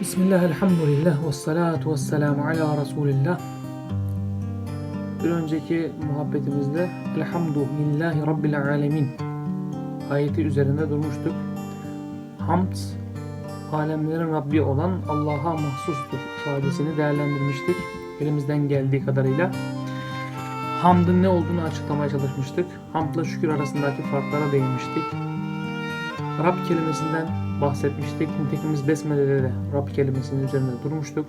Bismillah, elhamdülillah, ve salatu ve selamu ala Resulillah. Bir önceki muhabbetimizde Elhamdülillahi Rabbil Alemin ayeti üzerinde durmuştuk. Hamd, alemlerin Rabbi olan Allah'a mahsustur ifadesini değerlendirmiştik. Elimizden geldiği kadarıyla. Hamdın ne olduğunu açıklamaya çalışmıştık. Hamdla şükür arasındaki farklara değinmiştik. Rab kelimesinden bahsetmiştik. Nitekim biz Besmele'de de Rab kelimesinin üzerinde durmuştuk.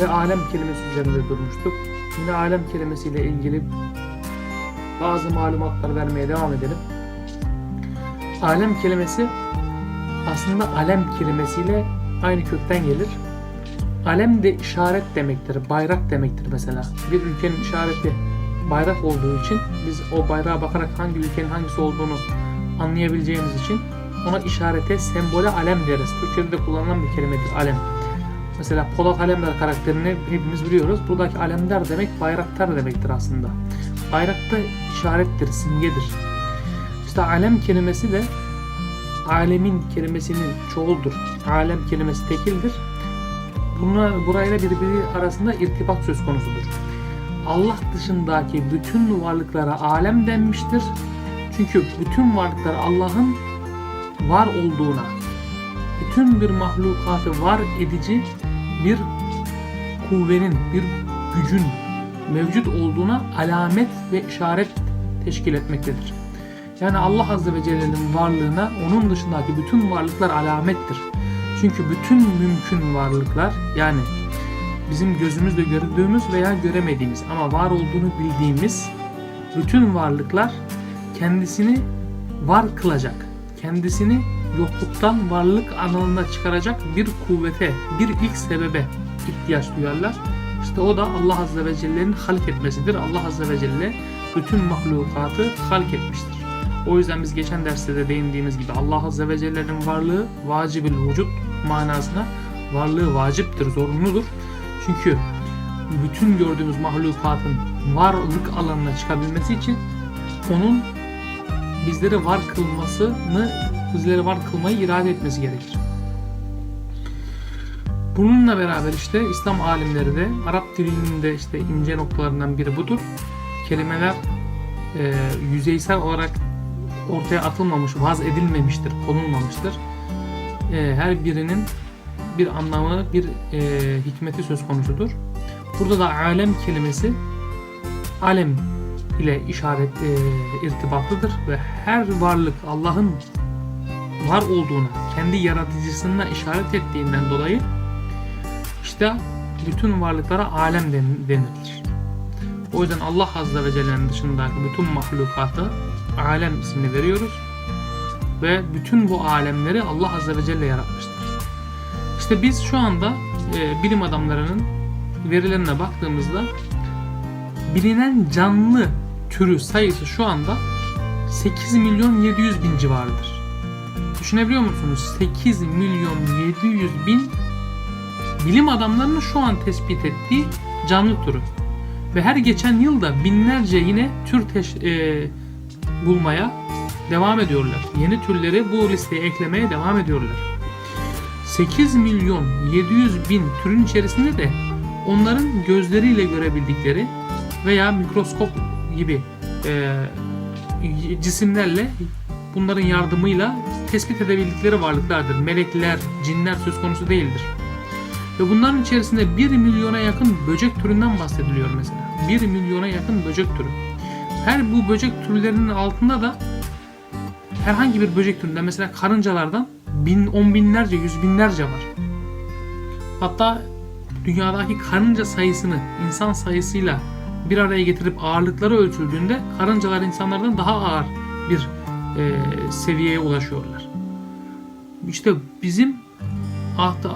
Ve alem kelimesi üzerinde durmuştuk. Şimdi alem kelimesiyle ilgili bazı malumatlar vermeye devam edelim. Alem kelimesi aslında alem kelimesiyle aynı kökten gelir. Alem de işaret demektir, bayrak demektir mesela. Bir ülkenin işareti bayrak olduğu için biz o bayrağa bakarak hangi ülkenin hangisi olduğunu anlayabileceğimiz için ona işarete, sembole alem deriz. Türkçe'de de kullanılan bir kelimedir alem. Mesela Polat Alemdar karakterini hepimiz biliyoruz. Buradaki alemdar demek bayraktar demektir aslında. Bayrakta işarettir, simgedir. İşte alem kelimesi de alemin kelimesinin çoğuldur. Alem kelimesi tekildir. Buna, burayla birbiri arasında irtibat söz konusudur. Allah dışındaki bütün varlıklara alem denmiştir. Çünkü bütün varlıklar Allah'ın var olduğuna, bütün bir mahlukatı var edici bir kuvvenin, bir gücün mevcut olduğuna alamet ve işaret teşkil etmektedir. Yani Allah Azze ve Celle'nin varlığına onun dışındaki bütün varlıklar alamettir. Çünkü bütün mümkün varlıklar yani bizim gözümüzle gördüğümüz veya göremediğimiz ama var olduğunu bildiğimiz bütün varlıklar kendisini var kılacak, kendisini yokluktan varlık alanına çıkaracak bir kuvvete, bir ilk sebebe ihtiyaç duyarlar. İşte o da Allah Azze ve Celle'nin halk etmesidir. Allah Azze ve Celle bütün mahlukatı halk etmiştir. O yüzden biz geçen derste de değindiğimiz gibi Allah Azze ve Celle'nin varlığı vacibil vücut manasına varlığı vaciptir, zorunludur. Çünkü bütün gördüğümüz mahlukatın varlık alanına çıkabilmesi için onun bizleri var kılmasını, bizleri var kılmayı irade etmesi gerekir. Bununla beraber işte İslam alimleri de Arap dilinin de işte ince noktalarından biri budur. Kelimeler e, yüzeysel olarak ortaya atılmamış, vaz edilmemiştir, konulmamıştır. E, her birinin bir anlamı, bir e, hikmeti söz konusudur. Burada da alem kelimesi alem ile işaret e, irtibatlıdır ve her varlık Allah'ın var olduğuna, kendi yaratıcısına işaret ettiğinden dolayı işte bütün varlıklara alem denilir. O yüzden Allah Azze ve Celle'nin dışındaki bütün mahlukatı alem ismini veriyoruz. Ve bütün bu alemleri Allah Azze ve Celle yaratmıştır. İşte biz şu anda e, bilim adamlarının verilerine baktığımızda bilinen canlı türü sayısı şu anda 8 milyon 700 bin civarıdır. Düşünebiliyor musunuz? 8 milyon 700 bin bilim adamlarının şu an tespit ettiği canlı türü. Ve her geçen yılda binlerce yine tür teş- e, bulmaya devam ediyorlar. Yeni türleri bu listeye eklemeye devam ediyorlar. 8 milyon 700 bin türün içerisinde de onların gözleriyle görebildikleri veya mikroskop gibi e, cisimlerle bunların yardımıyla tespit edebildikleri varlıklardır. Melekler, cinler söz konusu değildir. Ve bunların içerisinde 1 milyona yakın böcek türünden bahsediliyor mesela. 1 milyona yakın böcek türü. Her bu böcek türlerinin altında da herhangi bir böcek türünden mesela karıncalardan bin, on binlerce, yüz binlerce var. Hatta dünyadaki karınca sayısını insan sayısıyla bir araya getirip ağırlıkları ölçüldüğünde karıncalar insanlardan daha ağır bir e, seviyeye ulaşıyorlar. İşte bizim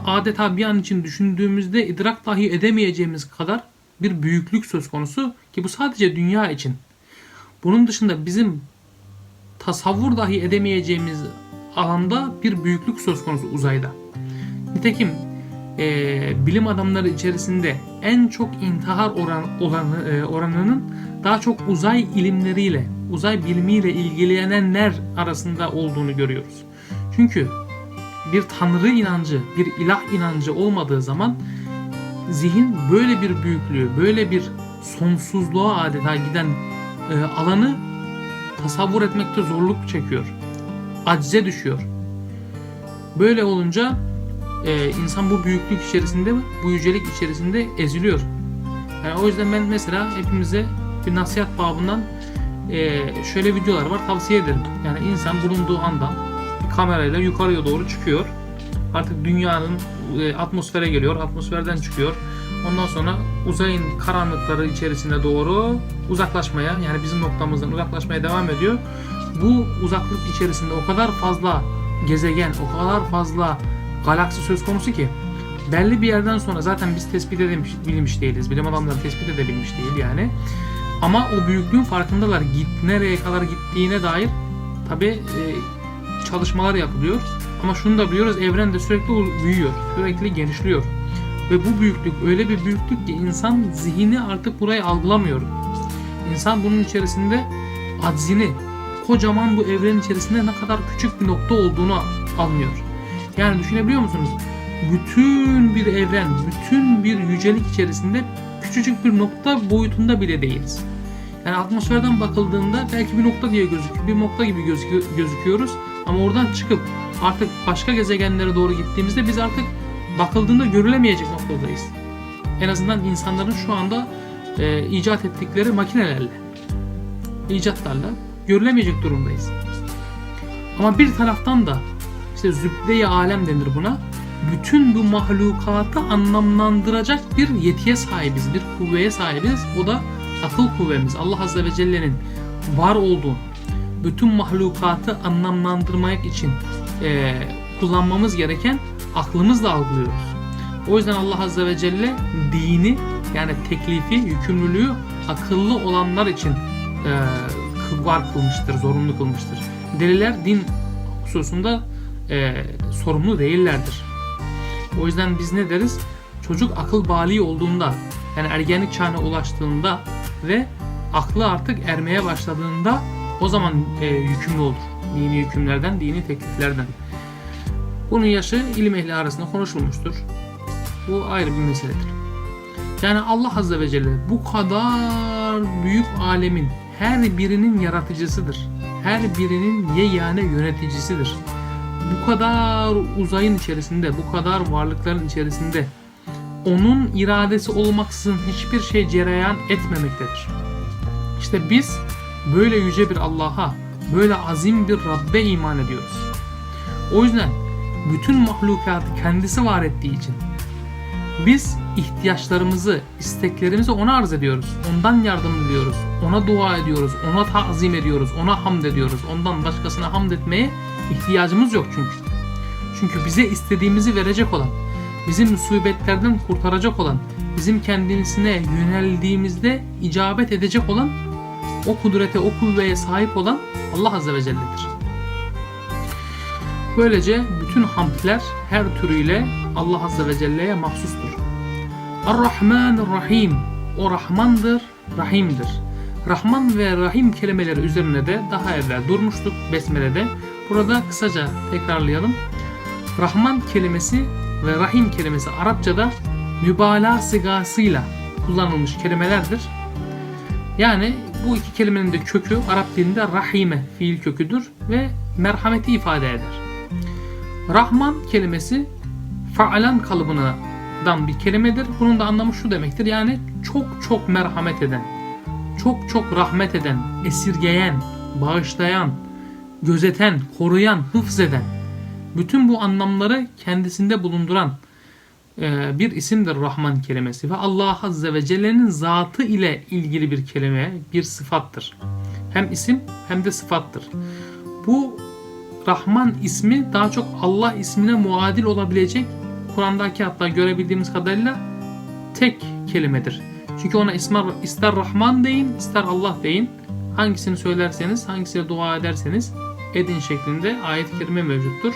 adeta bir an için düşündüğümüzde idrak dahi edemeyeceğimiz kadar bir büyüklük söz konusu ki bu sadece dünya için. Bunun dışında bizim tasavvur dahi edemeyeceğimiz alanda bir büyüklük söz konusu uzayda. Nitekim e, bilim adamları içerisinde en çok intihar oran, oranı, e, oranının daha çok uzay ilimleriyle, uzay bilimiyle ilgilenenler arasında olduğunu görüyoruz. Çünkü bir tanrı inancı, bir ilah inancı olmadığı zaman zihin böyle bir büyüklüğü, böyle bir sonsuzluğa adeta giden e, alanı tasavvur etmekte zorluk çekiyor. Acize düşüyor. Böyle olunca e, insan bu büyüklük içerisinde, bu yücelik içerisinde eziliyor. Yani o yüzden ben mesela hepimize bir nasihat babından e, şöyle videolar var tavsiye ederim. Yani insan bulunduğu anda bir kamerayla yukarıya doğru çıkıyor. Artık dünyanın e, atmosfere geliyor, atmosferden çıkıyor. Ondan sonra uzayın karanlıkları içerisine doğru uzaklaşmaya yani bizim noktamızdan uzaklaşmaya devam ediyor. Bu uzaklık içerisinde o kadar fazla gezegen, o kadar fazla galaksi söz konusu ki belli bir yerden sonra zaten biz tespit edebilmiş değiliz. Bilim adamları tespit edebilmiş değil yani. Ama o büyüklüğün farkındalar. Git nereye kadar gittiğine dair tabi e, çalışmalar yapılıyor. Ama şunu da biliyoruz evren de sürekli büyüyor. Sürekli genişliyor. Ve bu büyüklük öyle bir büyüklük ki insan zihni artık burayı algılamıyor. İnsan bunun içerisinde aczini, kocaman bu evren içerisinde ne kadar küçük bir nokta olduğunu anlıyor. Yani düşünebiliyor musunuz? Bütün bir evren, bütün bir yücelik içerisinde küçücük bir nokta boyutunda bile değiliz. Yani atmosferden bakıldığında belki bir nokta diye gözüküyor, bir nokta gibi gözükü- gözüküyoruz. Ama oradan çıkıp artık başka gezegenlere doğru gittiğimizde biz artık bakıldığında görülemeyecek noktadayız. En azından insanların şu anda e, icat ettikleri makinelerle, icatlarla görülemeyecek durumdayız. Ama bir taraftan da işte zübde-i alem denir buna. Bütün bu mahlukatı anlamlandıracak bir yetiye sahibiz, bir kuvveye sahibiz. O da akıl kuvvemiz. Allah Azze ve Celle'nin var olduğu, bütün mahlukatı anlamlandırmak için e, kullanmamız gereken aklımızla algılıyoruz. O yüzden Allah Azze ve Celle dini yani teklifi, yükümlülüğü akıllı olanlar için e, var kılmıştır, zorunlu kılmıştır. Deliler din hususunda e, sorumlu değillerdir. O yüzden biz ne deriz? Çocuk akıl bali olduğunda yani ergenlik çağına ulaştığında ve aklı artık ermeye başladığında o zaman e, yükümlü olur. Dini hükümlerden, dini tekliflerden. Bunun yaşı ilim ehli arasında konuşulmuştur. Bu ayrı bir meseledir. Yani Allah Azze ve Celle bu kadar büyük alemin her birinin yaratıcısıdır. Her birinin yegane yöneticisidir. Bu kadar uzayın içerisinde, bu kadar varlıkların içerisinde onun iradesi olmaksızın hiçbir şey cereyan etmemektedir. İşte biz böyle yüce bir Allah'a, böyle azim bir Rabbe iman ediyoruz. O yüzden bütün mahlukatı kendisi var ettiği için biz ihtiyaçlarımızı, isteklerimizi ona arz ediyoruz. Ondan yardım diliyoruz. Ona dua ediyoruz. Ona tazim ediyoruz. Ona hamd ediyoruz. Ondan başkasına hamd etmeye ihtiyacımız yok çünkü. Çünkü bize istediğimizi verecek olan, bizim musibetlerden kurtaracak olan, bizim kendisine yöneldiğimizde icabet edecek olan, o kudrete, o kuvveye sahip olan Allah Azze ve Celle'dir. Böylece bütün hamdler her türüyle Allah Azze ve Celle'ye mahsustur. Ar-Rahman Rahim. O Rahmandır, Rahim'dir. Rahman ve Rahim kelimeleri üzerine de daha evvel durmuştuk Besmele'de. Burada kısaca tekrarlayalım. Rahman kelimesi ve Rahim kelimesi Arapçada mübalağa sigasıyla kullanılmış kelimelerdir. Yani bu iki kelimenin de kökü Arap dilinde rahime fiil köküdür ve merhameti ifade eder. Rahman kelimesi faalan kalıbından bir kelimedir. Bunun da anlamı şu demektir. Yani çok çok merhamet eden, çok çok rahmet eden, esirgeyen, bağışlayan, gözeten, koruyan, hıfz eden. Bütün bu anlamları kendisinde bulunduran e, bir isimdir Rahman kelimesi ve Allah Azze ve Celle'nin zatı ile ilgili bir kelime, bir sıfattır. Hem isim hem de sıfattır. Bu Rahman ismi daha çok Allah ismine muadil olabilecek Kur'an'daki hatta görebildiğimiz kadarıyla tek kelimedir. Çünkü ona ismer, ister Rahman deyin ister Allah deyin. Hangisini söylerseniz, hangisine dua ederseniz edin şeklinde ayet-i kerime mevcuttur.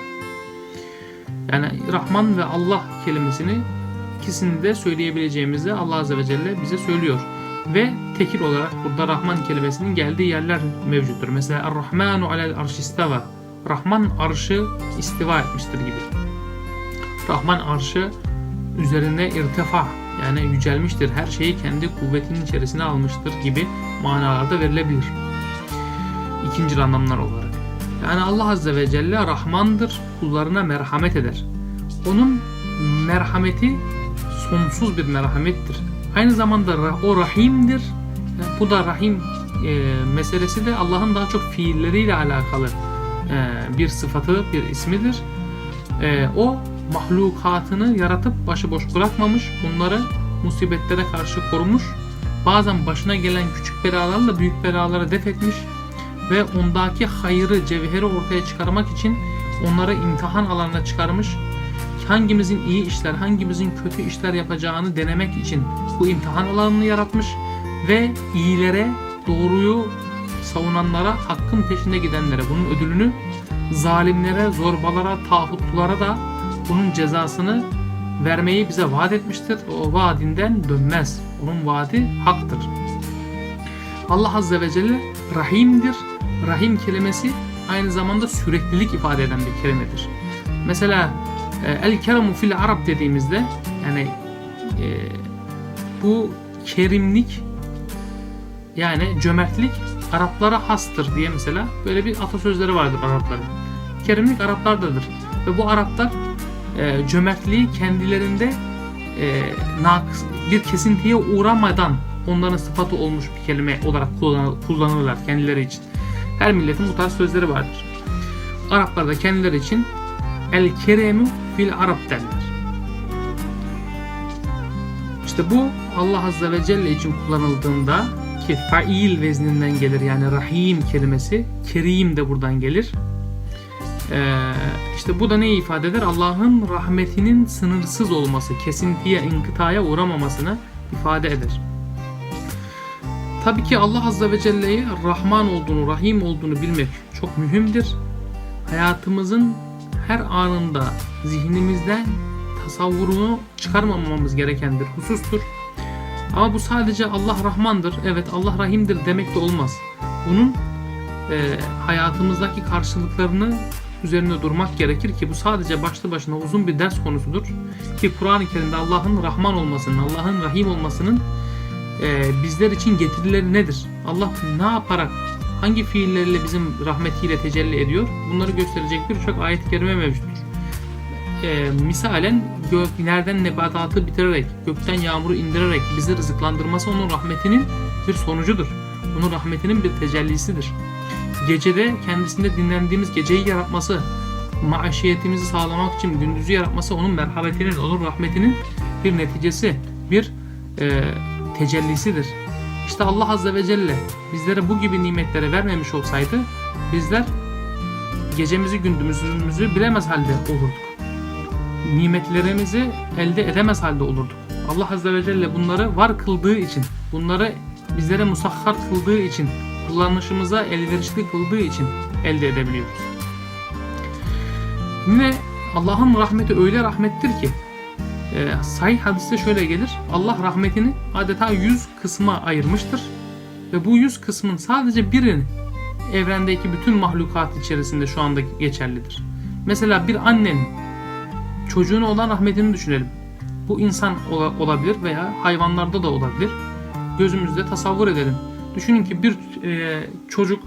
Yani Rahman ve Allah kelimesini ikisini de söyleyebileceğimizi Allah Azze ve Celle bize söylüyor. Ve tekil olarak burada Rahman kelimesinin geldiği yerler mevcuttur. Mesela Er-Rahmanu alel arşistava. Rahman arşı istiva etmiştir gibi. Rahman arşı üzerine irtifa yani yücelmiştir. Her şeyi kendi kuvvetinin içerisine almıştır gibi manalarda verilebilir. İkinci anlamlar olarak. Yani Allah Azze ve Celle Rahmandır, kullarına merhamet eder. Onun merhameti sonsuz bir merhamettir. Aynı zamanda o rahimdir. Yani Bu da rahim e, meselesi de Allah'ın daha çok fiilleriyle alakalı e, bir sıfatı, bir ismidir. E, o mahlukatını yaratıp başıboş bırakmamış, onları musibetlere karşı korumuş. Bazen başına gelen küçük belalarla büyük belaları def etmiş ve ondaki hayrı, cevheri ortaya çıkarmak için onları imtihan alanına çıkarmış. Hangimizin iyi işler, hangimizin kötü işler yapacağını denemek için bu imtihan alanını yaratmış ve iyilere, doğruyu savunanlara, hakkın peşinde gidenlere bunun ödülünü, zalimlere, zorbalara, tağutlara da bunun cezasını vermeyi bize vaat etmiştir. O vaadinden dönmez. Onun vaadi haktır. Allah Azze ve Celle Rahim'dir. Rahim kelimesi aynı zamanda süreklilik ifade eden bir kelimedir. Mesela e, El keremu fil Arap dediğimizde yani e, bu kerimlik yani cömertlik Araplara hastır diye mesela böyle bir atasözleri vardır Arapların. Kerimlik Araplardadır ve bu Araplar e, cömertliği kendilerinde e, nakıs, bir kesintiye uğramadan onların sıfatı olmuş bir kelime olarak kullan- kullanırlar kendileri için. Her milletin bu tarz sözleri vardır. Araplar da kendileri için el keremu fil Arap derler. İşte bu Allah Azze ve Celle için kullanıldığında ki fail vezninden gelir yani rahim kelimesi kerim de buradan gelir. Ee, işte bu da neyi ifade eder? Allah'ın rahmetinin sınırsız olması, kesintiye, inkıtaya uğramamasını ifade eder. Tabii ki Allah Azze ve Celle'yi Rahman olduğunu, Rahim olduğunu bilmek çok mühimdir. Hayatımızın her anında zihnimizden tasavvurunu çıkarmamamız gereken husustur. Ama bu sadece Allah Rahmandır, evet Allah Rahim'dir demek de olmaz. Bunun e, hayatımızdaki karşılıklarını üzerine durmak gerekir ki bu sadece başlı başına uzun bir ders konusudur. Ki Kur'an-ı Kerim'de Allah'ın Rahman olmasının, Allah'ın Rahim olmasının e, bizler için getirileri nedir? Allah ne yaparak, hangi fiilleriyle bizim rahmetiyle tecelli ediyor? Bunları gösterecek birçok ayet-i kerime mevcuttur. E, misalen gök, nereden nebatatı bitirerek, gökten yağmuru indirerek bizi rızıklandırması onun rahmetinin bir sonucudur. Onun rahmetinin bir tecellisidir. Gecede kendisinde dinlendiğimiz geceyi yaratması, maişiyetimizi sağlamak için gündüzü yaratması onun merhametinin, onun rahmetinin bir neticesi, bir e, tecellisidir. İşte Allah Azze ve Celle bizlere bu gibi nimetleri vermemiş olsaydı bizler gecemizi gündüzümüzü bilemez halde olurduk. Nimetlerimizi elde edemez halde olurduk. Allah Azze ve Celle bunları var kıldığı için, bunları bizlere musahhar kıldığı için, kullanışımıza elverişli kıldığı için elde edebiliyoruz. Yine Allah'ın rahmeti öyle rahmettir ki e, sahih hadiste şöyle gelir. Allah rahmetini adeta yüz kısma ayırmıştır. Ve bu yüz kısmın sadece birini evrendeki bütün mahlukat içerisinde şu anda geçerlidir. Mesela bir annenin çocuğuna olan rahmetini düşünelim. Bu insan ola- olabilir veya hayvanlarda da olabilir. Gözümüzde tasavvur edelim. Düşünün ki bir e, çocuk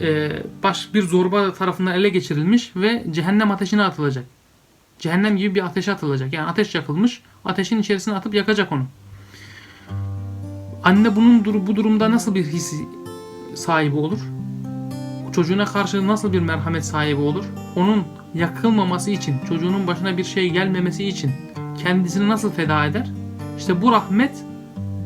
e, baş bir zorba tarafından ele geçirilmiş ve cehennem ateşine atılacak. Cehennem gibi bir ateşe atılacak. Yani ateş yakılmış. Ateşin içerisine atıp yakacak onu. Anne bunun dur- bu durumda nasıl bir his sahibi olur? Çocuğuna karşı nasıl bir merhamet sahibi olur? Onun yakılmaması için, çocuğunun başına bir şey gelmemesi için kendisini nasıl feda eder? İşte bu rahmet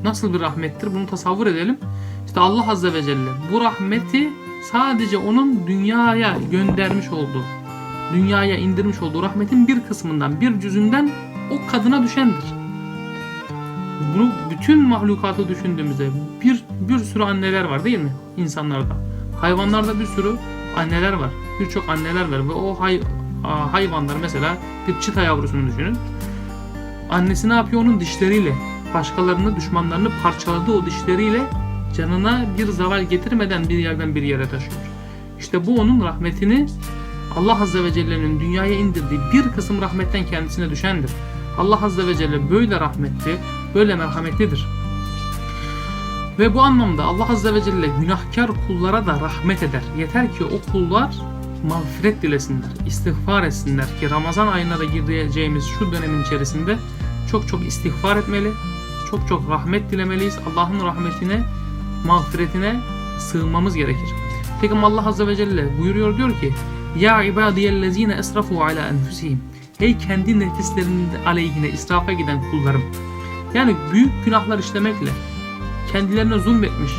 nasıl bir rahmettir? Bunu tasavvur edelim. İşte Allah Azze ve Celle bu rahmeti sadece onun dünyaya göndermiş olduğu, dünyaya indirmiş olduğu rahmetin bir kısmından, bir cüzünden o kadına düşendir. Bunu bütün mahlukatı düşündüğümüzde bir bir sürü anneler var değil mi insanlarda? Hayvanlarda bir sürü anneler var. Birçok anneler var ve o hay, hayvanlar mesela bir çita yavrusunu düşünün. Annesi ne yapıyor? Onun dişleriyle başkalarını, düşmanlarını parçaladığı o dişleriyle canına bir zaval getirmeden bir yerden bir yere taşıyor. İşte bu onun rahmetini Allah Azze ve Celle'nin dünyaya indirdiği bir kısım rahmetten kendisine düşendir. Allah Azze ve Celle böyle rahmetli, böyle merhametlidir. Ve bu anlamda Allah Azze ve Celle günahkar kullara da rahmet eder. Yeter ki o kullar mağfiret dilesinler, istiğfar etsinler ki Ramazan ayına da gireceğimiz şu dönemin içerisinde çok çok istiğfar etmeli, çok çok rahmet dilemeliyiz. Allah'ın rahmetine, mağfiretine sığınmamız gerekir. Peki Allah Azze ve Celle buyuruyor diyor ki Ya ibadiyellezine esrafu ala enfusihim Ey kendi nefislerinin aleyhine israfa giden kullarım. Yani büyük günahlar işlemekle kendilerine zulmetmiş,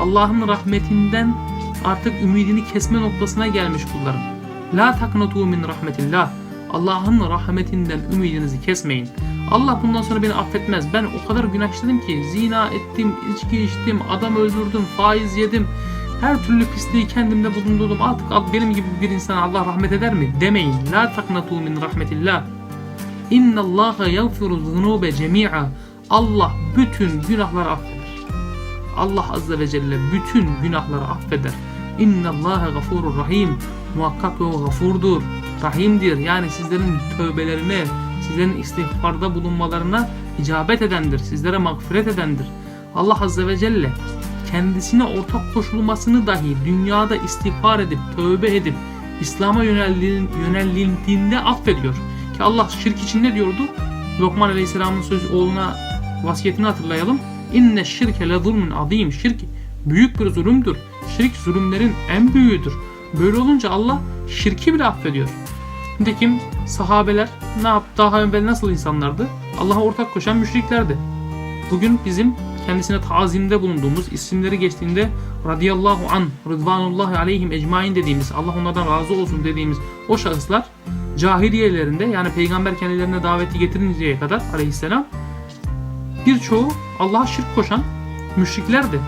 Allah'ın rahmetinden artık ümidini kesme noktasına gelmiş kullarım. La taknatu min rahmetillah. Allah'ın rahmetinden ümidinizi kesmeyin. Allah bundan sonra beni affetmez. Ben o kadar günah işledim ki zina ettim, içki içtim, adam öldürdüm, faiz yedim. Her türlü pisliği kendimde bulundurdum. Artık benim gibi bir insana Allah rahmet eder mi? Demeyin. La taknatu min rahmetillah. İnna Allaha yaghfiru zunube cemi'a. Allah bütün günahları affeder. Allah azze ve celle bütün günahları affeder. İnna Allaha gafurur rahim. Muhakkak o gafurdur, rahimdir. Yani sizlerin tövbelerine, sizlerin istiğfarda bulunmalarına icabet edendir. Sizlere mağfiret edendir. Allah azze ve celle kendisine ortak koşulmasını dahi dünyada istiğfar edip, tövbe edip, İslam'a yöneldiğinde affediyor. Ki Allah şirk için ne diyordu? Lokman Aleyhisselam'ın sözü oğluna vasiyetini hatırlayalım. İnne şirke le zulmün azim. Şirk büyük bir zulümdür. Şirk zulümlerin en büyüğüdür. Böyle olunca Allah şirki bile affediyor. Nitekim sahabeler ne yaptı? Daha evvel nasıl insanlardı? Allah'a ortak koşan müşriklerdi. Bugün bizim kendisine tazimde bulunduğumuz isimleri geçtiğinde radıyallahu an, rıdvanullahi aleyhim ecmain dediğimiz, Allah onlardan razı olsun dediğimiz o şahıslar cahiliyelerinde yani peygamber kendilerine daveti getirinceye kadar aleyhisselam birçoğu Allah'a şirk koşan müşriklerdi.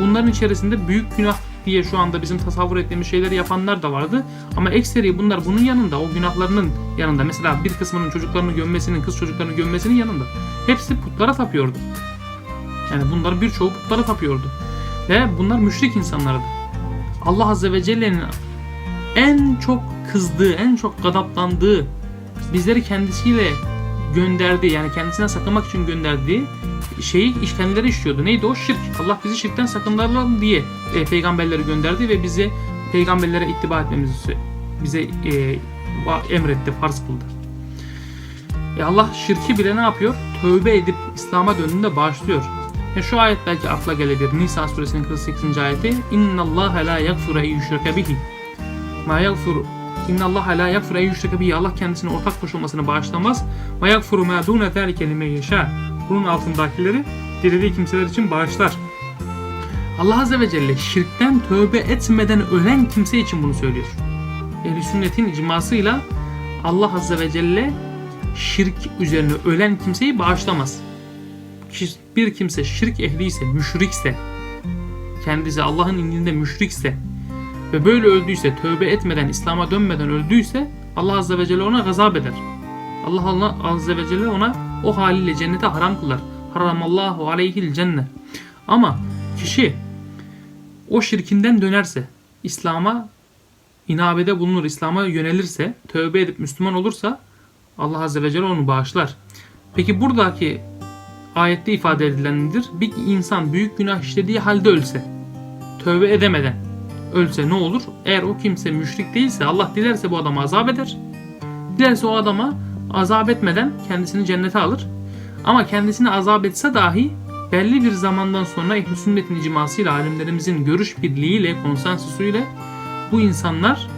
Bunların içerisinde büyük günah diye şu anda bizim tasavvur ettiğimiz şeyleri yapanlar da vardı. Ama ekseri bunlar bunun yanında, o günahlarının yanında. Mesela bir kısmının çocuklarını gömmesinin, kız çocuklarını gömmesinin yanında. Hepsi putlara tapıyordu. Yani bunlar birçoğu putlara tapıyordu. Ve bunlar müşrik insanlardı. Allah Azze ve Celle'nin en çok kızdığı, en çok gadaplandığı, bizleri kendisiyle gönderdiği yani kendisine sakınmak için gönderdiği şeyi iş kendileri işliyordu. Neydi o? Şirk. Allah bizi şirkten sakındıralım diye e, peygamberleri gönderdi ve bizi peygamberlere ittiba etmemizi bize e, emretti, farz kıldı. E Allah şirki bile ne yapıyor? Tövbe edip İslam'a döndüğünde bağışlıyor. E şu ayet belki akla gelebilir. Nisa suresinin 48. ayeti. İnna Allah la yaghfiru en yushraka bihi. Ma yaghfiru İnna Allah la yaghfiru en yushraka bihi. Allah kendisine ortak koşulmasını bağışlamaz. Ve yaghfiru ma dune zalike limen yasha. Bunun altındakileri dilediği kimseler için bağışlar. Allah Azze ve Celle şirkten tövbe etmeden ölen kimse için bunu söylüyor. Ehl-i sünnetin icmasıyla Allah Azze ve Celle şirk üzerine ölen kimseyi bağışlamaz. Bir kimse şirk ehliyse, müşrikse, kendisi Allah'ın indinde müşrikse ve böyle öldüyse, tövbe etmeden, İslam'a dönmeden öldüyse Allah Azze ve Celle ona gazap eder. Allah Allah Azze ve Celle ona o haliyle cennete haram kılar. Haramallahu aleyhil cennet. Ama kişi o şirkinden dönerse, İslam'a inabede bulunur, İslam'a yönelirse, tövbe edip Müslüman olursa Allah Azze ve Celle onu bağışlar. Peki buradaki ayette ifade edilen nedir? Bir insan büyük günah işlediği halde ölse, tövbe edemeden ölse ne olur? Eğer o kimse müşrik değilse Allah dilerse bu adama azap eder. Dilerse o adama azap etmeden kendisini cennete alır. Ama kendisini azap etse dahi belli bir zamandan sonra ehl sünnetin icmasıyla alimlerimizin görüş birliğiyle, konsensusuyla bu insanlar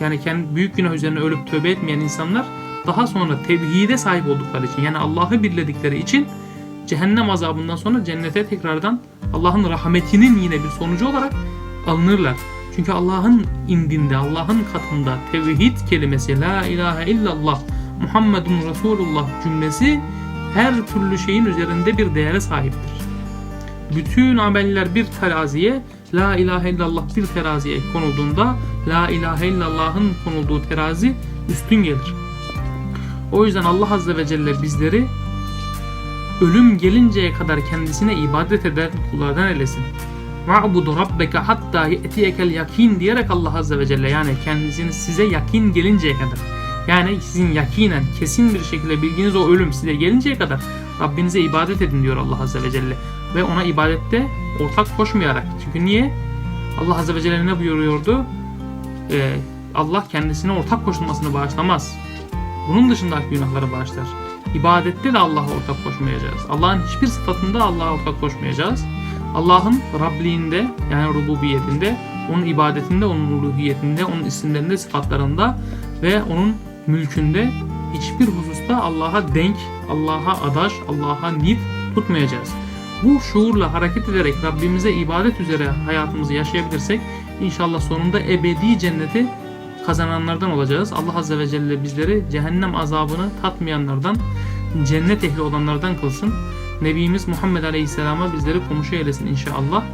yani kendi büyük günah üzerine ölüp tövbe etmeyen insanlar daha sonra tevhide sahip oldukları için yani Allah'ı birledikleri için cehennem azabından sonra cennete tekrardan Allah'ın rahmetinin yine bir sonucu olarak alınırlar. Çünkü Allah'ın indinde, Allah'ın katında tevhid kelimesi la ilahe illallah Muhammedun Resulullah cümlesi her türlü şeyin üzerinde bir değere sahiptir. Bütün ameller bir teraziye, La ilahe illallah bir teraziye konulduğunda La ilahe illallah'ın konulduğu terazi üstün gelir. O yüzden Allah Azze ve Celle bizleri ölüm gelinceye kadar kendisine ibadet eden kullardan eylesin. Va'budu rabbeke hatta ye'tiyekel yakin diyerek Allah Azze ve Celle yani kendisini size yakin gelinceye kadar yani sizin yakinen kesin bir şekilde bilginiz o ölüm size gelinceye kadar Rabbinize ibadet edin diyor Allah Azze ve Celle. Ve ona ibadette ortak koşmayarak. Çünkü niye? Allah Azze ve Celle ne buyuruyordu? Ee, Allah kendisine ortak koşulmasını bağışlamaz. Bunun dışındaki günahları bağışlar. İbadette de Allah'a ortak koşmayacağız. Allah'ın hiçbir sıfatında Allah'a ortak koşmayacağız. Allah'ın Rabliğinde yani rububiyetinde, onun ibadetinde, onun uluhiyetinde, onun isimlerinde, sıfatlarında ve onun mülkünde hiçbir hususta Allah'a denk, Allah'a adaş, Allah'a nid tutmayacağız. Bu şuurla hareket ederek Rabbimize ibadet üzere hayatımızı yaşayabilirsek inşallah sonunda ebedi cenneti kazananlardan olacağız. Allah Azze ve Celle bizleri cehennem azabını tatmayanlardan, cennet ehli olanlardan kılsın. Nebimiz Muhammed Aleyhisselam'a bizleri komşu eylesin inşallah.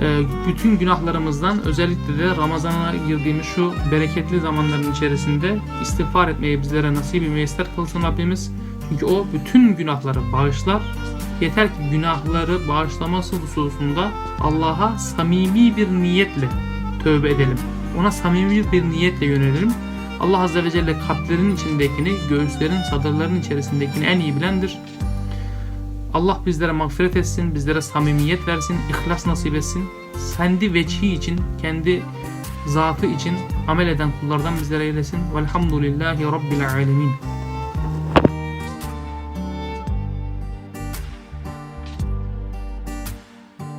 Ee, bütün günahlarımızdan özellikle de Ramazan'a girdiğimiz şu bereketli zamanların içerisinde istiğfar etmeyi bizlere nasip-i müyesser kılsın Rabbimiz. Çünkü o bütün günahları bağışlar. Yeter ki günahları bağışlaması hususunda Allah'a samimi bir niyetle tövbe edelim. Ona samimi bir niyetle yönelelim. Allah Azze ve Celle kalplerin içindekini, göğüslerin, sadırların içerisindekini en iyi bilendir. Allah bizlere mağfiret etsin, bizlere samimiyet versin, ihlas nasip etsin. Kendi veçhi için, kendi zatı için amel eden kullardan bizlere eylesin. Velhamdülillahi Rabbil alemin.